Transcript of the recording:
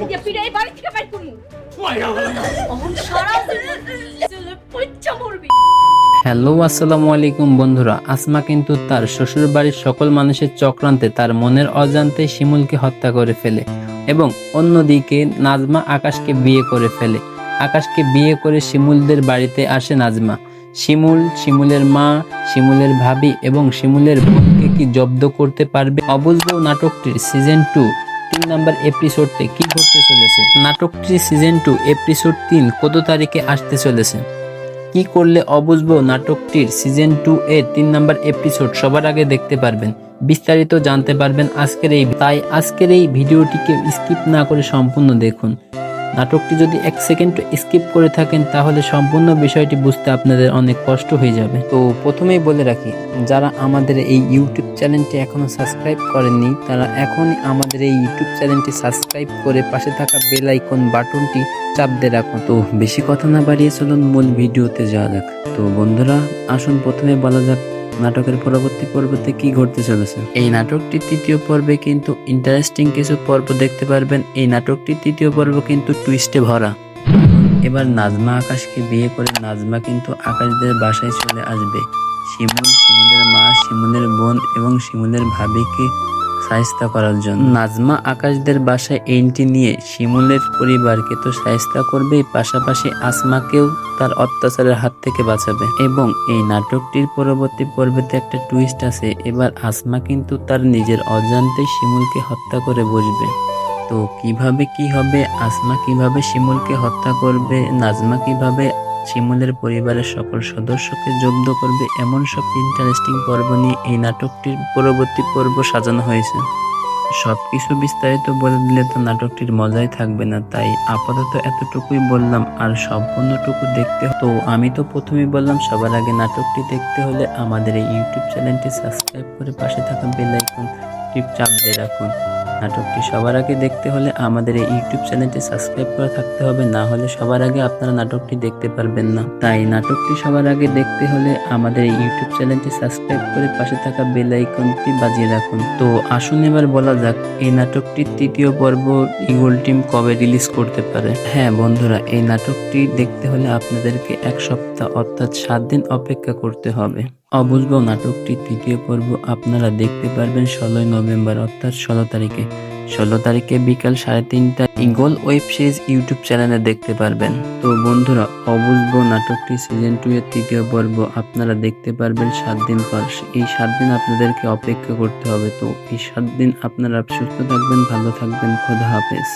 লাঠি দিয়ে পিড়ে এই বাড়ি থেকে বাইর করব অহন সারা জেলে মরবি। হ্যালো আসসালামু আলাইকুম বন্ধুরা। আসমা কিন্তু তার শ্বশুর বাড়ির সকল মানুষের চক্রান্তে তার মনের অজান্তে শিমুলকে হত্যা করে ফেলে এবং অন্যদিকে নাজমা আকাশকে বিয়ে করে ফেলে। আকাশকে বিয়ে করে শিমুলদের বাড়িতে আসে নাজমা। শিমুল শিমুলের মা শিমুলের ভাবি এবং শিমুলের বোনকে কি জব্দ করতে পারবে? অবুঝবো নাটকটির সিজন টু তিন নাম্বার এপিসোডতে কি ঘটতে চলেছে? নাটকটি সিজন টু এপিসোড তিন, কত তারিখে আসতে চলেছে? কি করলে অবুঝব নাটকটির সিজন টু এর তিন নাম্বার এপিসোড সবার আগে দেখতে পারবেন। বিস্তারিত জানতে পারবেন আজকের এই তাই আজকের এই ভিডিওটিকে স্কিপ না করে সম্পূর্ণ দেখুন। নাটকটি যদি এক সেকেন্ড স্কিপ করে থাকেন, তাহলে সম্পূর্ণ বিষয়টি বুঝতে আপনাদের অনেক কষ্ট হয়ে যাবে। তো প্রথমেই বলে রাখি, যারা আমাদের এই ইউটিউব চ্যানেলটি এখনও সাবস্ক্রাইব করেননি, তারা এখনই আমাদের এই ইউটিউব চ্যানেলটি সাবস্ক্রাইব করে পাশে থাকা বেল আইকন বাটনটি চাপ দিয়ে রাখুন। তো বেশি কথা না বাড়িয়ে চলুন, মূল ভিডিওতে যাওয়া যাক। তো বন্ধুরা, আসুন, প্রথমে বলা যাক নাটকের পরবর্তী পর্বতে কি ঘটতে চলেছে? এই নাটকটি তৃতীয় পর্বে কিন্তু ইন্টারেস্টিং কিছু পর্ব দেখতে পারবেন। এই নাটকটি তৃতীয় পর্ব কিন্তু টুইস্টে ভরা। এবার নাজমা আকাশকে বিয়ে করে নাজমা কিন্তু আকাশদের বাসায় চলে আসবে। শিমুল, শিমুলের মা, শিমুলের বোন এবং শিমুলের ভাবিকে সাহিস্তা করার জন্য। নাজমা আকাশদের বাসায় এন্ট্রি নিয়ে শিমুলের পরিবারকে তো সাহিস্তা করবেই, পাশাপাশি আসমাকেও তার অত্যাচারের হাত থেকে বাঁচাবে। এবং এই নাটকটির পরবর্তী পর্বেতে একটা টুইস্ট আছে, এবার আসমা কিন্তু তার নিজের অজান্তে শিমুলকে হত্যা করে বসবে। তো কীভাবে কি হবে, আসমা কীভাবে শিমুলকে হত্যা করবে, নাজমা কীভাবে শিমুলের পরিবারের সকল সদস্যকে জব্দ করবে এমন সব ইন্টারেস্টিং পর্ব নিয়ে এই নাটকটির পরবর্তী পর্ব সাজানো হয়েছে। সব কিছু বিস্তারিত বলে দিলে তো নাটকটির মজাই থাকবে না, তাই আপাতত এতটুকুই বললাম আর সম্পূর্ণটুকু দেখতে তো আমি তো প্রথমেই বললাম, সবার আগে নাটকটি দেখতে হলে আমাদের এই ইউটিউব চ্যানেলটি সাবস্ক্রাইব করে পাশে থাকা বেল আইকন টিপ চাপ দিয়ে রাখুন। নাটকটি সবার আগে দেখতে হলে আমাদের এই ইউটিউব চ্যানেলটি সাবস্ক্রাইব করে থাকতে হবে, না হলে সবার আগে আপনারা নাটকটি দেখতে পারবেন না। তাই নাটকটি সবার আগে দেখতে হলে আমাদের এই ইউটিউব চ্যানেলটি সাবস্ক্রাইব করে পাশে থাকা বেল আইকনটি বাজিয়ে রাখুন। তো আসুন এবার বলা যাক, এই নাটকটির তৃতীয় পর্ব ইগল টিম কবে রিলিজ করতে পারে? হ্যাঁ বন্ধুরা, এই নাটকটি দেখতে হলে আপনাদেরকে এক সপ্তাহ অর্থাৎ সাত দিন অপেক্ষা করতে হবে। অবুঝবো নাটকটি তৃতীয় পর্ব আপনারা দেখতে পারবেন ষোলোই নভেম্বর, অর্থাৎ ষোলো তারিখে। ষোলো তারিখে বিকাল সাড়ে তিনটা ইগল ওয়েব সিরিজ ইউটিউব চ্যানেলে দেখতে পারবেন। তো বন্ধুরা অবুঝবো নাটকটি সিজন টু এর তৃতীয় পর্ব আপনারা দেখতে পারবেন সাত দিন পর। এই সাত দিন আপনাদেরকে অপেক্ষা করতে হবে। তো এই সাত দিন আপনারা সুস্থ থাকবেন, ভালো থাকবেন। খোদা হাফেজ।